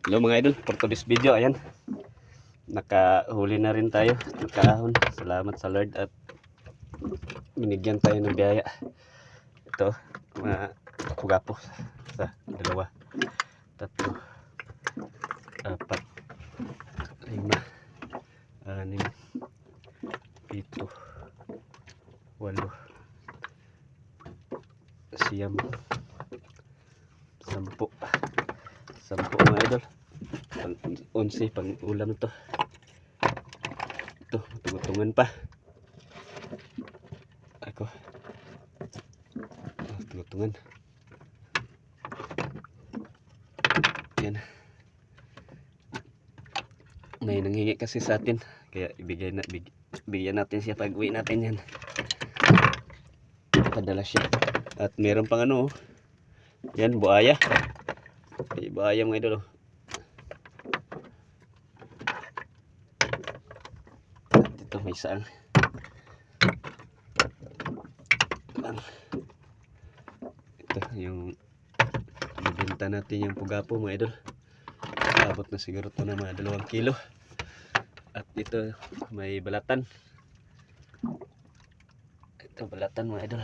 Hello mga idol, for today's video, ayan. Nakahuli na rin tayo, nakaahon. Salamat sa Lord at binigyan tayo ng biyaya. Ito, mga kugapo sa dalawa, tatlo, apat, lima, anim, pito, walo, siyam, sampu, sampu mga idol. Pang onsi pang ulam to. Ito tungutungan pa. Ako. Oh, tungutungan yan. May nanghingi kasi sa atin kaya ibigay na big, bigyan natin siya pag uwi natin yan. Padala siya. At meron pang ano oh. yan buaya may buaya mga idol oh. Ito may. Lang. Ito yung ibenta natin yung pugapo mga idol. Abot na siguro ito na mga dalawang kilo. At ito may balatan. Ito balatan mga idol.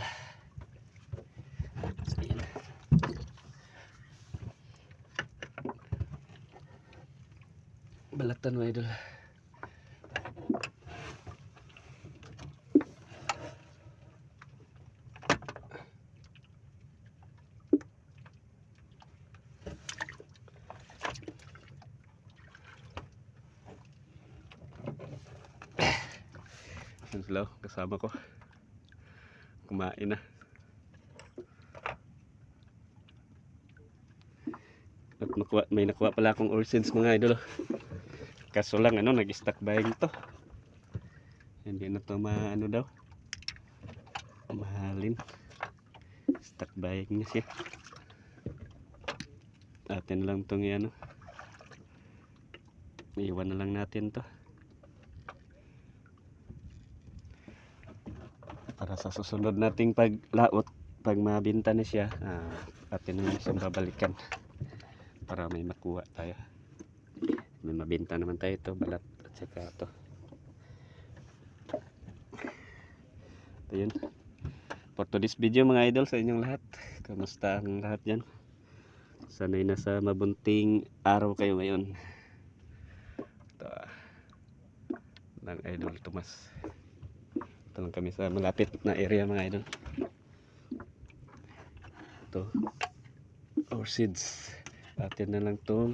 Balatan mga idol. Sila, oh, kasama ko. Kumain na. At nakuha, may nakuha pala akong orsins mga idol. Kaso lang ano, nag-stack buying to. Hindi na to maano daw. Mahalin. Stack buying na siya. Atin lang tong ano. Iwan na lang natin to. para sa susunod nating paglaot pag mabinta na siya ah, atin na babalikan para may makuha tayo may mabinta naman tayo ito balat at saka ito ito yun for today's video mga idol sa inyong lahat kamusta ang lahat dyan sanay nasa mabunting araw kayo ngayon ito ah, ng idol Tomas ito lang kami sa malapit na area mga idol. Ito. Our seeds. Atin na lang itong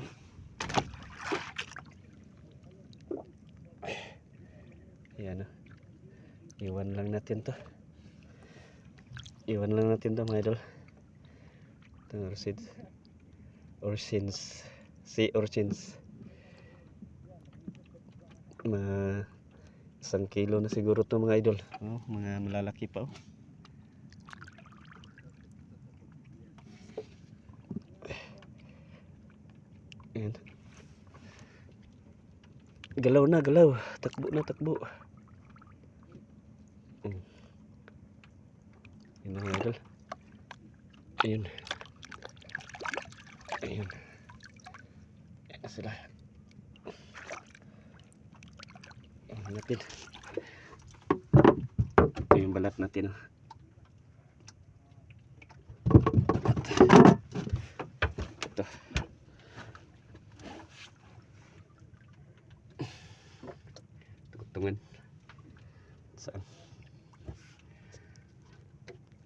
Ayan o. Iwan lang natin to. Iwan lang natin to mga idol. Ito our seeds. Orsins. Si Orsins. Ma isang kilo na siguro to mga idol oh, mga malalaki pa oh. Ayan. Galaw na galaw takbo na takbo Hmm. yun mga idol ayun ayun Ayan sila Ayan natin. Ito yung balat natin. oh. Tungtungan. Saan?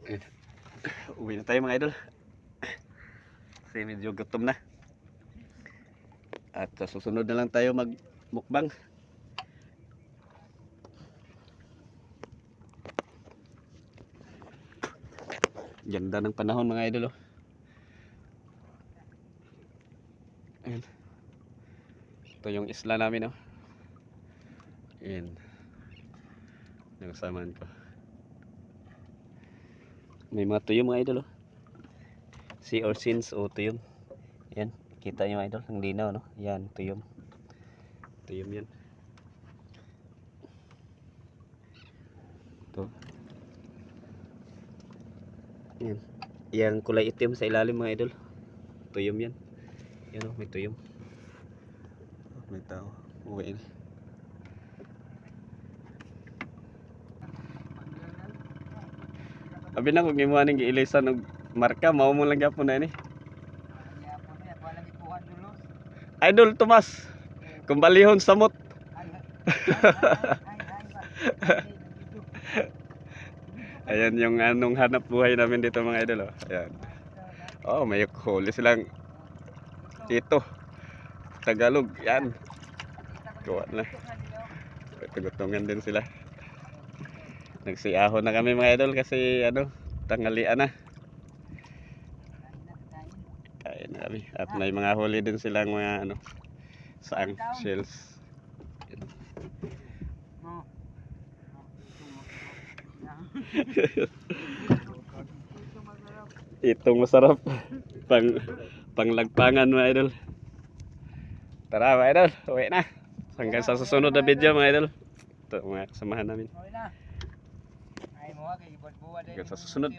Ayan. Uwi na tayo mga idol. Kasi medyo gutom na. At susunod na lang tayo magmukbang. Ganda ng panahon mga idol. Oh. Ayan. Ito yung isla namin. Oh. Ayan. Nakasamaan ko. May mga tuyong mga idol. Oh. Sea or sins o tuyong. Ayan. Kita nyo idol. Ang linaw. No? Yan. Tuyong. Tuyong yan. Ito. Yan. Yang kulay itim sa ilalim mga idol. Tuyom yan. Yan o, may tuyom. May tao. Uwi na. Abi na kung imuha ning giilisan og marka mao mo lang gyapon na ini. Idol Tomas. Kumbalihon samot. Ayan yung anong hanap buhay namin dito mga idol. Oh. Ayan. Oh, may huli silang ito. Tagalog. Yan. Kuha na. Tugutungan din sila. Nagsiahon na kami mga idol kasi ano, tanghalian na. Kain na kami. At may mga huli din silang mga ano, saang shells. Itong masarap. Pang panglagpangan mga idol. Tara mga idol, uwi na. Hanggang sa susunod na video mga idol. Ito mga kasamahan namin. It's a susunod.